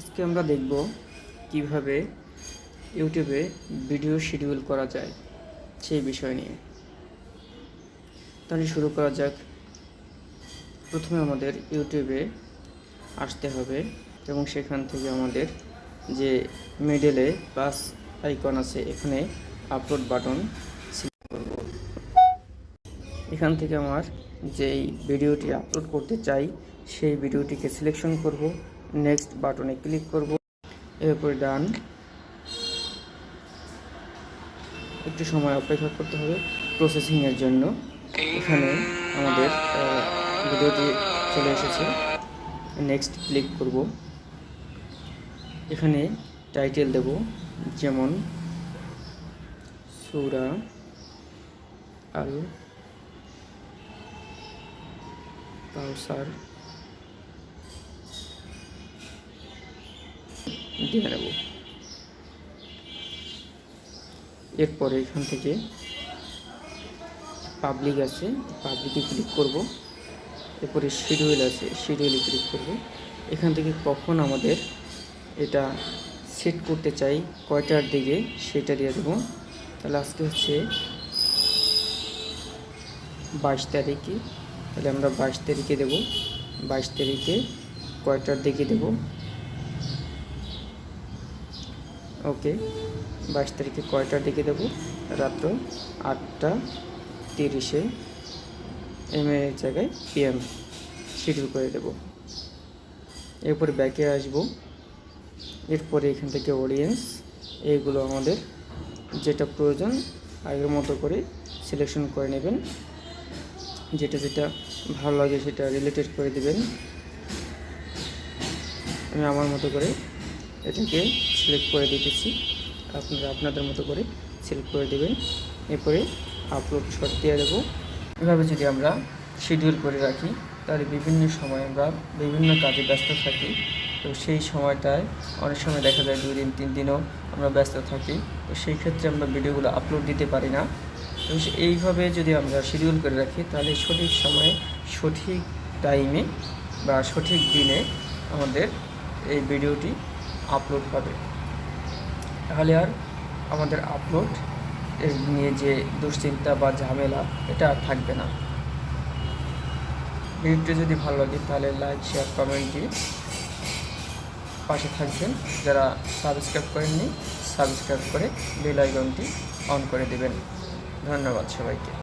আজকে আমরা দেখব কীভাবে ইউটিউবে ভিডিও শিডিউল করা যায় সেই বিষয় নিয়ে। তাহলে শুরু করা যাক। প্রথমে আমাদের ইউটিউবে আসতে হবে এবং সেখান থেকে আমাদের যে মিডলে প্লাস আইকন আছে, এখানে আপলোড বাটন সিলেক্ট করব। এখান থেকে আমার যেই ভিডিওটি আপলোড করতে চাই, সেই ভিডিওটিকে সিলেকশন করব। নেক্সট বাটনে ক্লিক করব। এরপর ডান একটু সময় অপেক্ষা করতে হবে প্রসেসিংয়ের জন্য। এখানে আমাদের ভিডিওটি চলে এসেছে। নেক্সট ক্লিক করব। এখানে টাইটেল দেব, যেমন সুরা আল কাউসার দিয়ে নেব। এরপরে এখান থেকে পাবলিক আছে পাবলিকে ক্লিক করব। এরপরে শিডিউল আছে শিডিউলে ক্লিক করব। এখান থেকে কখন আমাদের এটা সেট করতে চাই, কয়টার দিকে সেটা দিয়ে দেবো। তাহলে আজকে হচ্ছে বাইশ তারিখে, তাহলে আমরা বাইশ তারিখে দেব। বাইশ তারিখে কয়টার দিকে দেব? ওকে, বাইশ তারিখে কয়টার দিকে দেব? রাত্র আটটা তিরিশে এম এর জায়গায় পিএম শিডিউল করে দেব। এরপরে ব্যাকে আসব। এরপরে এখান থেকে অডিয়েন্স এইগুলো আমাদের যেটা প্রয়োজন, আগের মতো করে সিলেকশন করে নেবেন। যেটা যেটা ভালো লাগে সেটা রিলেটেড করে দিবেন। আমি আমার মতো করে এটাকে সিলেক্ট করে দিতেছি। আপনারা আপনাদের মতো করে সিলেক্ট করে দেবেন। এরপরে আপলোড শট দিয়ে দেবো। এভাবে যদি আমরা শিডিউল করে রাখি, তাহলে বিভিন্ন সময় আমরা বিভিন্ন কাজে ব্যস্ত থাকি। তো সেই সময়টায় অনেক সময় দেখা যায় দুই দিন, তিন দিনও আমরা ব্যস্ত থাকি। তো সেই ক্ষেত্রে আমরা ভিডিওগুলো আপলোড দিতে পারি না। তো এইভাবে যদি আমরা শিডিউল করে রাখি, তাহলে সঠিক সময়ে, সঠিক টাইমে বা সঠিক দিনে আমাদের এই ভিডিওটি আপলোড হবে তাহলে আর আমাদের আপলোড এর নিয়ে যে দুশ্চিন্তা বা ঝামেলা, এটা আর থাকবে না। ভিডিওটি যদি ভালো লাগে, তাহলে লাইক শেয়ার কমেন্ট দিয়ে পাশে থাকবেন। যারা সাবস্ক্রাইব করেননি সাবস্ক্রাইব করে বেল আইকনটি অন করে দেবেন। ধন্যবাদ সবাইকে।